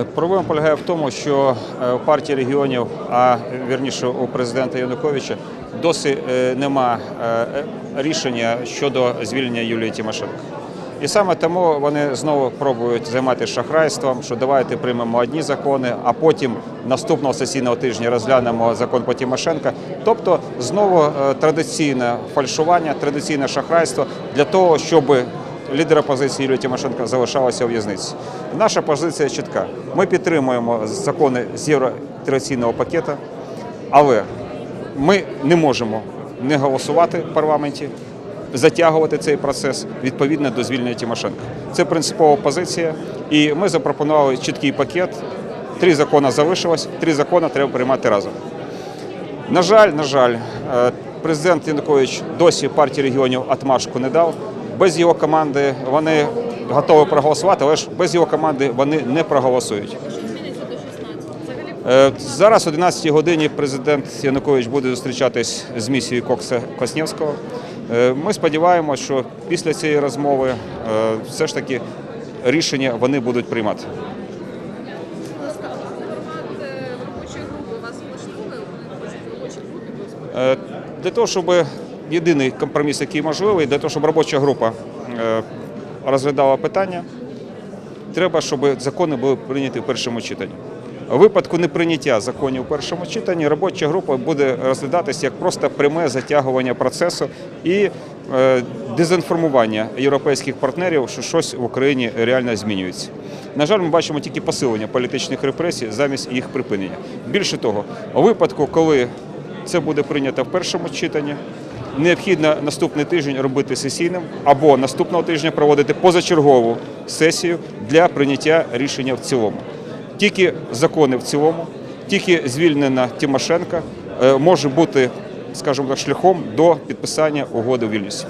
Е, Проблема полягає в тому, що е, у партії регіонів, а вірніше у президента Януковича, досі е, нема рішення щодо звільнення Юлії Тимошенко. І саме тому вони знову пробують займатися шахрайством, що давайте приймемо одні закони, а потім наступного сесійного тижня розглянемо закон по Тимошенка. Тобто знову традиційне фальшування, традиційне шахрайство для того, щоб лідер опозиції Юлія Тимошенко залишалася у в'язниці. Наша позиція чітка. Ми підтримуємо закони з євроінтеграційного пакету, але ми не можемо не голосувати в парламенті, затягувати цей процес відповідно до звільнення Тимошенка. Це принципова позиція, і ми запропонували чіткий пакет. Три закони залишилось, три закони треба приймати разом. На жаль, на жаль, е, президент Янукович досі партії регіонів атмашку не дав. Без його команди вони готові проголосувати, але ж без його команди вони не проголосують. Е, Зараз о 11 годині президент Янукович буде зустрічатись з місією Кокса Коснєвського. Е, Ми сподіваємося, що після цієї розмови е, все ж таки рішення вони будуть приймати. Для того, щоб єдиний компроміс, який можливий, для того, щоб робоча група е, розглядала питання, треба, щоб закони були прийняті в першому читанні. У випадку неприйняття законів у першому читанні робоча група буде розглядатися як просто пряме затягування процесу і е, дезінформування європейських партнерів, що щось в Україні реально змінюється. На жаль, ми бачимо тільки посилення політичних репресій замість їх припинення. Більше того, у випадку, коли це буде прийнято в першому читанні. Необхідно наступний тиждень робити сесійним або наступного тижня проводити позачергову сесію для прийняття рішення в цілому. Тільки закони в цілому, тільки звільнена Тимошенка е, може бути, скажімо так, шляхом до підписання угоди в Вільнюсі.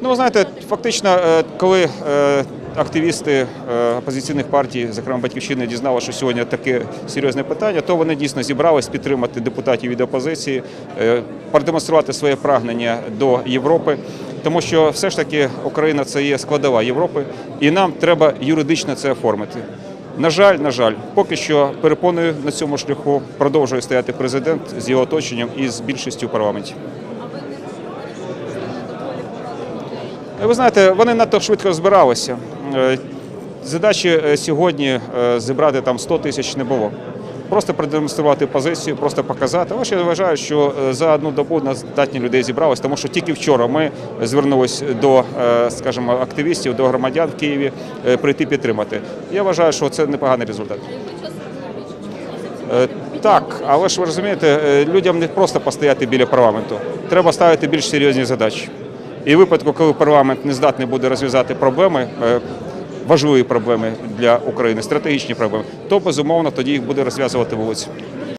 Ну, ви знаєте, фактично, е, коли е, активісти е, опозиційних партій, зокрема Батьківщини, дізналися, що сьогодні таке серйозне питання, то вони дійсно зібрались підтримати депутатів від опозиції, е, продемонструвати своє прагнення до Європи, тому що все ж таки Україна це є складова Європи, і нам треба юридично це оформити. На жаль, на жаль, поки що перепоною на цьому шляху продовжує стояти президент з його оточенням і з більшістю в парламенті. Ви знаєте, вони надто швидко збиралися. Е, Задачі е, сьогодні е, зібрати там 100 тисяч не було. Просто продемонструвати позицію, просто показати. Але я вважаю, що за одну добу нас здатні людей зібралось, тому що тільки вчора ми звернулись до, скажімо, активістів, до громадян в Києві прийти підтримати. Я вважаю, що це непоганий результат. Так, але ж ви розумієте, людям не просто постояти біля парламенту. Треба ставити більш серйозні задачі. І в випадку, коли парламент не здатний буде розв'язати проблеми, е, важливі проблеми для України, стратегічні проблеми, то безумовно тоді їх буде розв'язувати вулиці.